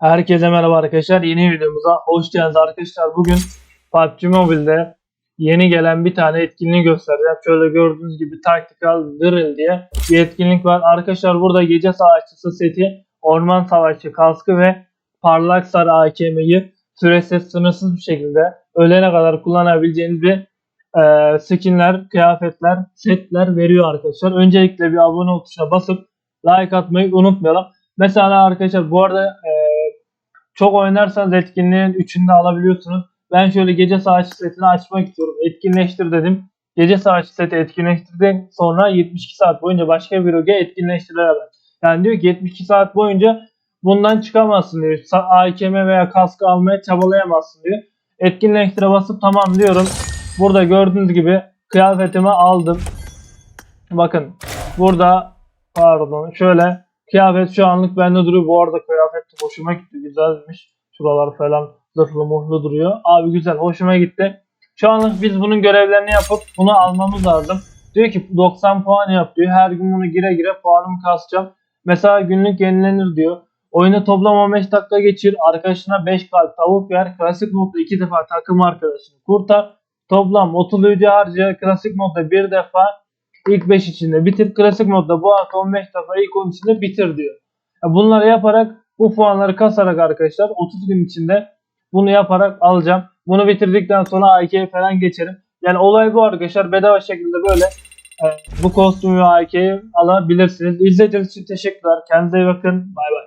Herkese merhaba arkadaşlar. Yeni videomuza hoş geldiniz arkadaşlar. Bugün PUBG Mobile'de yeni gelen bir tane etkinliği göstereceğim. Şöyle gördüğünüz gibi Tactical Drill diye bir etkinlik var. Arkadaşlar burada gece savaşçısı seti, orman savaşçı kaskı ve parlak sarı AKM'yi süresiz sınırsız bir şekilde ölene kadar kullanabileceğiniz bir e, skinler, kıyafetler, setler veriyor arkadaşlar. Öncelikle bir abone ol tuşuna basıp like atmayı unutmayalım. Mesela arkadaşlar bu arada e, çok oynarsanız etkinliğin üçünde alabiliyorsunuz. Ben şöyle gece savaşçı setini açmak istiyorum. Etkinleştir dedim. Gece savaşçı seti etkinleştirdim. Sonra 72 saat boyunca başka bir öge etkinleştirilemez. Yani diyor ki 72 saat boyunca bundan çıkamazsın diyor. AKM veya kaskı almaya çabalayamazsın diyor. Etkinleştire basıp tamam diyorum. Burada gördüğünüz gibi kıyafetimi aldım. Bakın burada pardon şöyle kıyafet şu anlık bende duruyor. Bu arada kıyafet hoşuma gitti. Güzelmiş. Şuralar falan zırhlı muhlu duruyor. Abi güzel hoşuma gitti. Şu anlık biz bunun görevlerini yapıp bunu almamız lazım. Diyor ki 90 puan yap diyor. Her gün bunu gire gire puanımı kasacağım. Mesela günlük yenilenir diyor. Oyunu toplam 15 dakika geçir. Arkadaşına 5 kalp tavuk ver. Klasik modda 2 defa takım arkadaşını kurtar. Toplam 30 UC harca. Klasik modda 1 defa ilk 5 içinde bitir. Klasik modda bu hafta 15 defa ilk 10 içinde bitir diyor. Bunları yaparak bu puanları kasarak arkadaşlar 30 gün içinde bunu yaparak alacağım. Bunu bitirdikten sonra AK'ye falan geçerim. Yani olay bu arkadaşlar. Bedava şekilde böyle e, bu kostümü ve AK'yi alabilirsiniz. İzlediğiniz için teşekkürler. Kendinize iyi bakın. Bay bay.